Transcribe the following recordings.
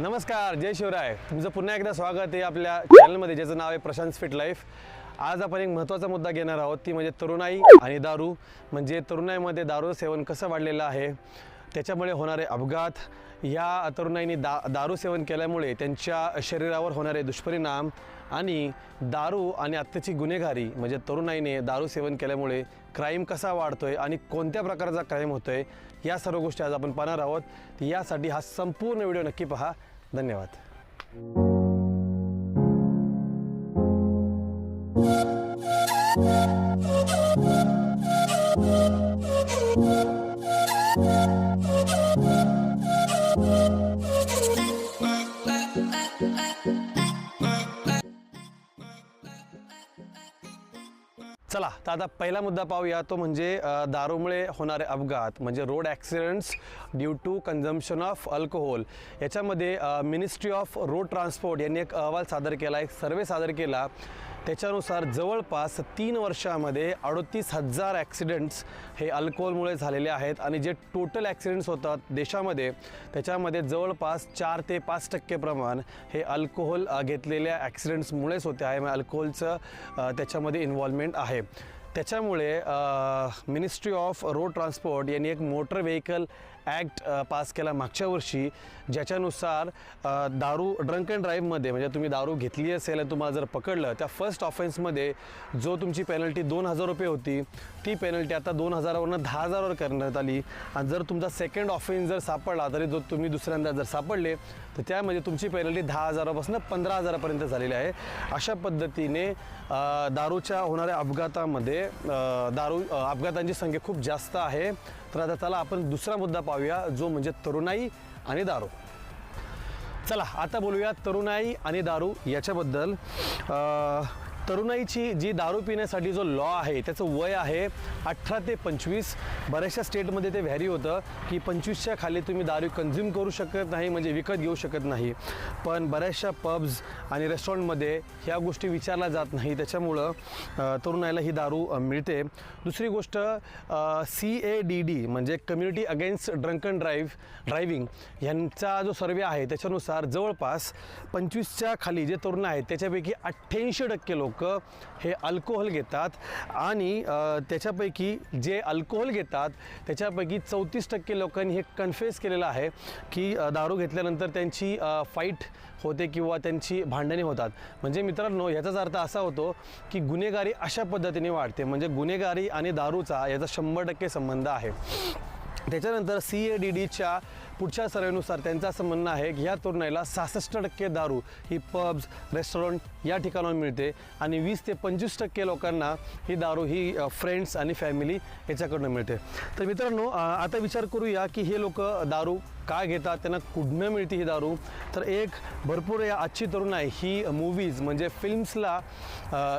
नमस्कार जय शिवराय. तुमचं पुन्हा एकदा स्वागत आहे आपल्या चॅनलमध्ये ज्याचं नाव आहे प्रशांत फिट लाईफ. आज आपण एक महत्त्वाचा मुद्दा घेणार आहोत ती म्हणजे तरुणाई आणि दारू. म्हणजे तरुणाईमध्ये दारू सेवन कसं वाढलेलं आहे त्याच्यामुळे होणारे अपघात या तरुणाईने दा दारू सेवन केल्यामुळे त्यांच्या शरीरावर होणारे दुष्परिणाम आणि दारू आणि आत्ताची गुन्हेगारी म्हणजे तरुणाईने दारू सेवन केल्यामुळे क्राईम कसा वाढतो आहे आणि कोणत्या प्रकारचा क्राईम आहे या सर्व गोष्टी आज आपण पाहणार आहोत. यासाठी हा संपूर्ण व्हिडिओ नक्की पहा. धन्यवाद. चला तर आता पहिला मुद्दा पाहूया तो म्हणजे दारूमुळे होणारे अपघात म्हणजे road accidents due to consumption of alcohol. याच्यामध्ये मिनिस्ट्री ऑफ रोड ट्रान्सपोर्ट यांनी एक अहवाल सादर केला एक सर्वे सादर केला. त्याच्यानुसार जवळपास तीन वर्षामध्ये अडोतीस हजार ॲक्सिडेंट्स हे अल्कोहोलमुळे झालेले आहेत आणि जे टोटल ॲक्सिडेंट्स होतात देशामध्ये त्याच्यामध्ये जवळपास चार ते पाच टक्के प्रमाण हे अल्कोहोल घेतलेल्या ॲक्सिडेंट्समुळेच होते आहे. म्हणजे अल्कोहोलचं त्याच्यामध्ये इन्व्हॉल्वमेंट आहे. त्याच्यामुळे मिनिस्ट्री ऑफ रोड ट्रान्सपोर्ट यांनी एक मोटर व्हेकल ॲक्ट पास केला मागच्या वर्षी ज्याच्यानुसार दारू ड्रंक अँड ड्राईव्हमध्ये म्हणजे तुम्ही दारू घेतली असेल आणि तुम्हाला जर पकडलं त्या फर्स्ट ऑफेन्समध्ये जो तुमची पेनल्टी दोन हजार रुपये होती ती पेनल्टी आता दोन हजारावरनं दहा हजारावर करण्यात आली. आणि जर तुमचा सेकंड ऑफेन्स जर सापडला तरी जो तुम्ही दुसऱ्यांदा जर सापडले तर त्यामध्ये तुमची पेनल्टी दहा हजारापासून पंधरा हजारापर्यंत झालेली आहे. अशा पद्धतीने दारूच्या होणाऱ्या अपघातामध्ये दारू अपघातांची संख्या खूप जास्त आहे. तर आता त्याला आपण दुसरा मुद्दा पाहूया. जो म्हणजे तरुणाई आणि दारू. चला आता बोलूया तरुणाई आणि दारू याच्याबद्दल. तरुणाईची जी दारू पिण्यासाठी जो लॉ आहे त्याचं वय आहे अठरा ते पंचवीस. बऱ्याचशा स्टेटमध्ये ते व्हॅरी होतं की पंचवीसच्या खाली तुम्ही दारू कन्झ्युम करू शकत नाही म्हणजे विकत घेऊ शकत नाही. पण बऱ्याचशा पब्स आणि रेस्टॉरंटमध्ये ह्या गोष्टी विचारल्या जात नाही. त्याच्यामुळं तरुणाईला ही दारू मिळते. दुसरी गोष्ट सी ए डी डी म्हणजे community against drunk and drive driving यांचा जो सर्वे आहे त्याच्यानुसार जवळपास पंचवीसच्या खाली जे तरुण आहेत त्याच्यापैकी अठ्ठ्याऐंशी टक्के लोक हे अल्कोहोल घेतात आणि त्याच्यापैकी जे अल्कोहोल घेतात त्याच्यापैकी चौतीस टक्के लोकांनी हे कन्फेस केलेलं आहे की दारू घेतल्यानंतर त्यांची फाईट होते किंवा त्यांची भांडणे होतात. म्हणजे मित्रांनो याचाच अर्थ असा होतो की गुन्हेगारी अशा पद्धतीने वाढते. म्हणजे गुन्हेगारी आणि दारूचा याचा शंभर टक्के संबंध आहे. त्याच्यानंतर सी ए डी डीच्या पुढच्या सर्वेनुसार त्यांचं असं म्हणणं आहे की ह्या तरुणाईला सहासष्ट टक्के दारू ही पब्स रेस्टॉरंट या ठिकाणावर मिळते. आणि वीस ते पंचवीस टक्के लोकांना ही दारू ही फ्रेंड्स आणि फॅमिली याच्याकडनं मिळते. तर मित्रांनो आता विचार करूया की हे लोक दारू काय घेतात त्यांना कुठनं मिळते ही दारू? तर एक भरपूर या आजची तरुण आहे ही मूवीज म्हणजे फिल्म्सला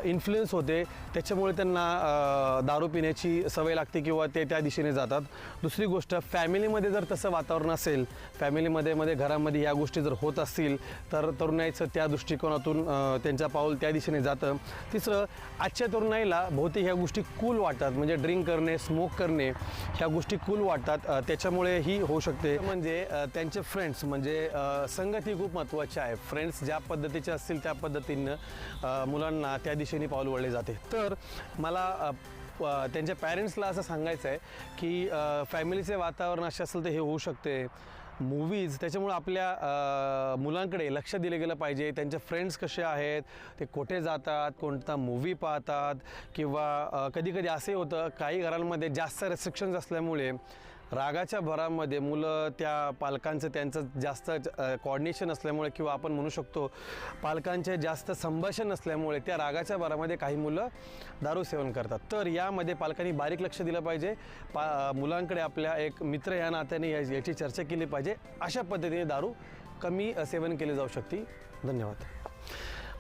इन्फ्लुएन्स होते. त्याच्यामुळे त्यांना दारू पिण्याची सवय लागते किंवा ते त्या दिशेने जातात. दुसरी गोष्ट फॅमिलीमध्ये जर तसं वातावरण असेल फॅमिलीमध्ये मध्ये घरामध्ये या गोष्टी जर होत असतील तर तरुणाईचं त्या दृष्टिकोनातून त्यांचा पाऊल त्या दिशेने जातं. तिसरं आजच्या तरुणाईला बहुतेक ह्या गोष्टी कूल वाटतात. म्हणजे ड्रिंक करणे स्मोक करणे ह्या गोष्टी कूल वाटतात. त्याच्यामुळे ही होऊ शकते. म्हणजे त्यांचे फ्रेंड्स म्हणजे संगत संगती खूप महत्त्वाची आहे. फ्रेंड्स ज्या पद्धतीचे असतील त्या पद्धतीनं मुलांना त्या दिशेने पाऊल वळले जाते. तर मला त्यांच्या पॅरेंट्सला असं सांगायचं आहे की फॅमिलीचे वातावरण असे असेल तर हे होऊ शकते. मूवीज त्याच्यामुळे आपल्या मुलांकडे लक्ष दिलं गेलं पाहिजे. त्यांचे फ्रेंड्स कसे आहेत ते कुठे जातात कोणता मूवी पाहतात किंवा कधीकधी कधी असे होतं काही घरांमध्ये जास्त रेस्ट्रिक्शन्स असल्यामुळे रागाच्या भरामध्ये मुलं त्या पालकांचं त्यांचं जास्त कॉर्डिनेशन असल्यामुळे किंवा आपण म्हणू शकतो पालकांचे जास्त संभाषण असल्यामुळे त्या रागाच्या भरामध्ये काही मुलं दारू सेवन करतात. तर यामध्ये पालकांनी बारीक लक्ष दिलं पाहिजे. पा मुलांकडे आपल्या एक मित्र या नात्याने या- याची चर्चा केली पाहिजे. अशा पद्धतीने दारू कमी सेवन केले जाऊ शकते. धन्यवाद.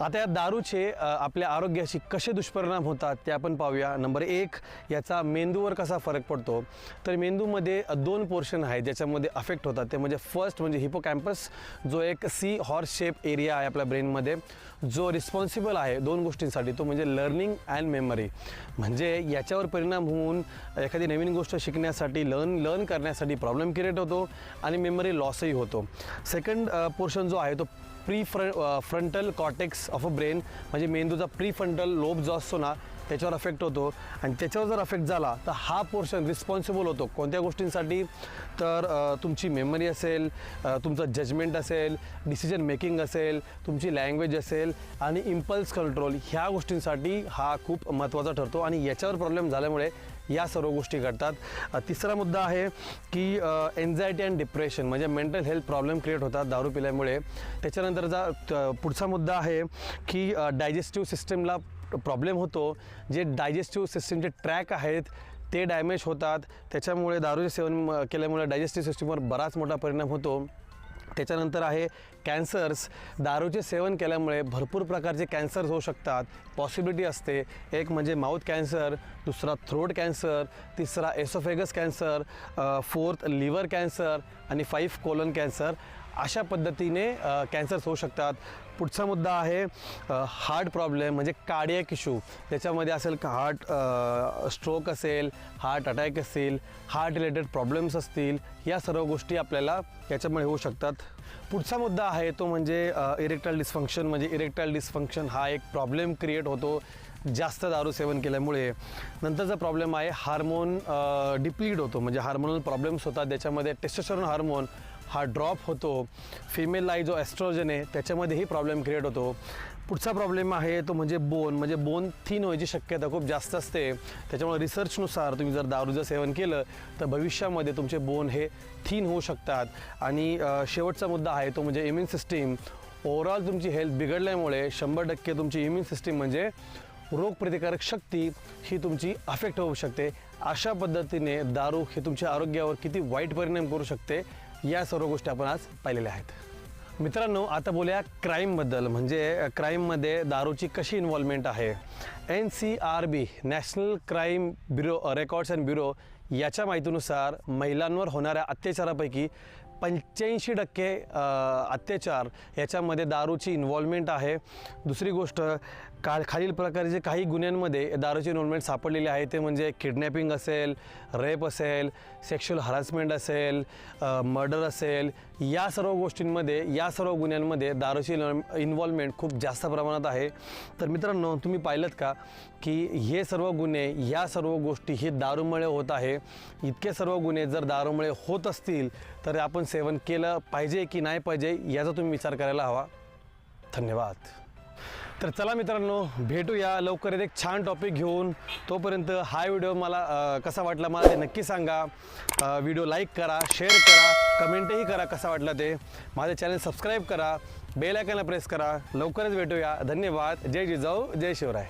आता या दारूचे आपल्या आरोग्याशी कसे दुष्परिणाम होतात ते आपण पाहूया. नंबर एक याचा मेंदूवर कसा फरक पडतो? तर मेंदूमध्ये दोन पोर्शन आहेत ज्याच्यामध्ये अफेक्ट होतात. ते म्हणजे फर्स्ट म्हणजे हिपोकॅम्पस जो एक सी हॉर्स शेप एरिया आहे आपल्या ब्रेनमध्ये जो रिस्पॉन्सिबल आहे दोन गोष्टींसाठी. तो म्हणजे लर्निंग अँड मेमरी म्हणजे याच्यावर परिणाम होऊन एखादी नवीन गोष्ट शिकण्यासाठी लर्न लर्न करण्यासाठी प्रॉब्लेम क्रिएट होतो आणि मेमरी लॉसही होतो. सेकंड पोर्शन जो आहे तो प्री फ्र frontal cortex of a brain म्हणजे मेंदूचा प्री फ्रंटल लोब जो असतो ना त्याच्यावर अफेक्ट होतो. आणि त्याच्यावर जर अफेक्ट झाला तर हा पोर्शन रिस्पॉन्सिबल होतो. कोणत्या गोष्टींसाठी? तर तुमची मेमरी असेल तुमचं जजमेंट असेल डिसिजन मेकिंग असेल तुमची लँग्वेज असेल आणि इम्पल्स कंट्रोल ह्या गोष्टींसाठी हा खूप महत्त्वाचा ठरतो. आणि याच्यावर प्रॉब्लेम झाल्यामुळे या सर्व गोष्टी घडतात. तिसरा मुद्दा आहे की एन्झायटी अँड डिप्रेशन म्हणजे मेंटल हेल्थ प्रॉब्लेम क्रिएट होतात दारू पिल्यामुळे. त्याच्यानंतरचा पुढचा मुद्दा आहे की डायजेस्टिव्ह सिस्टमला प्रॉब्लेम होतो. जे डायजेस्टिव्ह सिस्टमचे ट्रॅक आहेत ते डॅमेज होतात. त्याच्यामुळे दारूचे सेवन केल्यामुळे डायजेस्टिव्ह सिस्टमवर बराच मोठा परिणाम होतो. त्याच्यानंतर आहे कॅन्सर्स. दारूचे सेवन केल्यामुळे भरपूर प्रकारचे कॅन्सर्स होऊ शकतात. पॉसिबिलिटी असते. एक म्हणजे माउथ कॅन्सर दुसरा थ्रोट कॅन्सर तिसरा oesophagus cancer fourth liver cancer आणि फाईव्ह कोलन कॅन्सर. अशा पद्धतीने कॅन्सर्स होऊ शकतात. पुढचा मुद्दा आहे हार्ट प्रॉब्लेम म्हणजे कार्डियक इशू त्याच्यामध्ये असेल का हार्ट स्ट्रोक असेल हार्ट अटॅक असेल हार्ट रिलेटेड प्रॉब्लेम्स असतील या सर्व गोष्टी आपल्याला याच्यामुळे होऊ शकतात. पुढचा मुद्दा आहे तो म्हणजे इरेक्टाईल डिस्फंक्शन म्हणजे इरेक्टाईल डिस्फंक्शन हा एक प्रॉब्लेम क्रिएट होतो जास्त दारू सेवन केल्यामुळे. नंतरचा प्रॉब्लेम आहे हार्मोन डिप्लीट होतो. म्हणजे हार्मोनल प्रॉब्लेम्स होतात. त्याच्यामध्ये टेस्टोस्टेरॉन हार्मोन हा ड्रॉप होतो. फिमेलला जो ॲस्ट्रोजन आहे त्याच्यामध्येही प्रॉब्लेम क्रिएट होतो. पुढचा प्रॉब्लेम आहे तो म्हणजे बोन म्हणजे बोन थिन व्हायची शक्यता खूप जास्त असते. त्याच्यामुळे रिसर्चनुसार तुम्ही जर दारूचं सेवन केलं तर भविष्यामध्ये तुमचे बोन हे थिन होऊ शकतात. आणि शेवटचा मुद्दा आहे तो म्हणजे इम्युन सिस्टीम ओव्हरऑल तुमची हेल्थ बिघडल्यामुळे शंभर टक्के तुमची इम्युन सिस्टीम म्हणजे रोगप्रतिकारक शक्ती ही तुमची अफेक्ट होऊ शकते. अशा पद्धतीने दारू हे तुमच्या आरोग्यावर किती वाईट परिणाम करू शकते या सर्व गोष्टी आपण आज पाहिलेल्या आहेत. मित्रांनो आता बोलूया क्राईमबद्दल म्हणजे क्राईममध्ये दारूची कशी इन्व्हॉल्वमेंट आहे? N C R B national crime bureau records and bureau याच्या माहितीनुसार महिलांवर होणाऱ्या अत्याचारापैकी पंच्याऐंशी टक्के अत्याचार याच्यामध्ये दारूची इन्व्हॉल्वमेंट आहे. दुसरी गोष्ट का खालील प्रकारचे काही गुन्ह्यांमध्ये दारूची नोंदमेंट सापडलेली आहे. ते म्हणजे किडनॅपिंग असेल रेप असेल सेक्शुअल हरासमेंट असेल मर्डर असेल या सर्व गोष्टींमध्ये या सर्व गुन्ह्यांमध्ये दारूची इन्व्हॉल्वमेंट खूप जास्त प्रमाणात आहे. तर मित्रांनो तुम्ही पाहिलं का की हे सर्व गुन्हे या सर्व गोष्टी हे दारूमुळे होत आहे. इतके सर्व गुन्हे जर दारूमुळे होत असतील तर आपण सेवन केलं पाहिजे की नाही पाहिजे याचा तुम्ही विचार करायला हवा. धन्यवाद. तर चला मित्रांनो भेटूया. लवकरच एक छान टॉपिक घेऊन. तोपर्यंत हा व्हिडिओ मला कसा वाटला मला ते नक्की सांगा. व्हिडिओ लाईक करा शेअर करा कमेंटही करा कसा वाटला ते. माझं चॅनल सबस्क्राईब करा बेल आयकनला प्रेस करा. लवकरच भेटूया. धन्यवाद. जय जिजाऊ जय शिवराय.